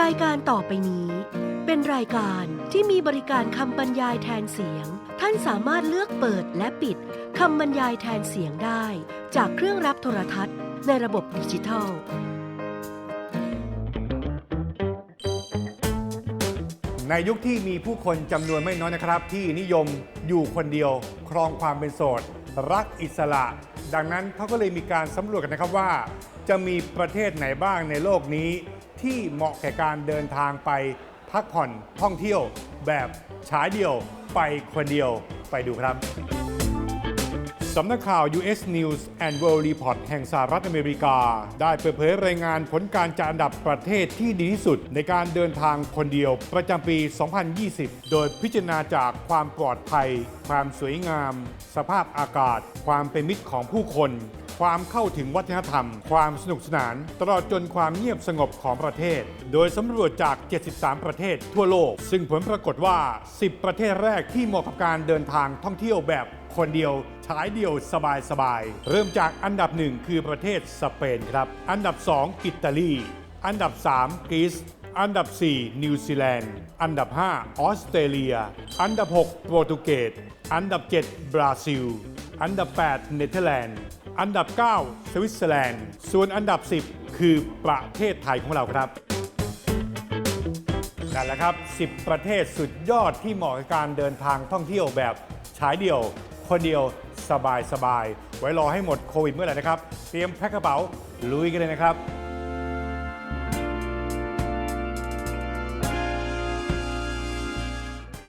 รายการต่อไปนี้ เป็นรายการที่มีบริการคำบรรยายแทนเสียง ท่านสามารถเลือกเปิดและปิดคำบรรยายแทนเสียงได้ จากเครื่องรับโทรทัศน์ในระบบดิจิทัล ในยุคที่มีผู้คนจำนวนไม่น้อยนะครับ ที่นิยมอยู่คนเดียว ครองความเป็นโสด รักอิสระ ดังนั้นเขาก็เลยมีการสำรวจกันนะครับว่า จะมีประเทศไหนบ้างในโลกนี้ ที่เหมาะแก่การเดินทางไปพักผ่อนท่องเที่ยว แบบฉายเดียวไปคนเดียวไปดูครับสำนักข่าว US News and World Report แห่งสหรัฐอเมริกา ได้เปิดเผยรายงานผลการจัดอันดับประเทศที่ดีที่สุด ในการเดินทางคนเดียวประจำปี 2020 โดยพิจารณาจากความปลอดภัย ความสวยงาม สภาพอากาศ ความเป็นมิตรของผู้คน ความเข้าถึงวัฒนธรรม ความสนุกสนาน ตลอดจนความเงียบสงบของประเทศ โดยสำรวจจาก 73 ประเทศทั่วโลก ซึ่งผลปรากฏว่า 10 ประเทศแรกที่เหมาะกับการเดินทางท่องเที่ยวแบบคนเดียวฉายเดียวสบายๆ เริ่มจากอันดับหนึ่งคือประเทศสเปนครับ อันดับ 2 อิตาลี อันดับ 3 กรีซอันดับ 4 นิวซีแลนด์ อันดับ 5 ออสเตรเลีย อันดับ 6 โปรตุเกส อันดับ 7 บราซิล อันดับ 8 เนเธอร์แลนด์ อันดับ 9 สวิตเซอร์แลนด์ ส่วนอันดับ 10 คือประเทศไทยของเราครับนั่นแหละครับ 10 ประเทศสุดยอดที่เหมาะกับการเดินทางท่องเที่ยวแบบฉายเดียว คนเดียวสบายสบายๆไว้รอให้หมดโควิดเมื่อไหร่นะครับ เตรียมแพ็คกระเป๋าลุยกันเลยนะครับ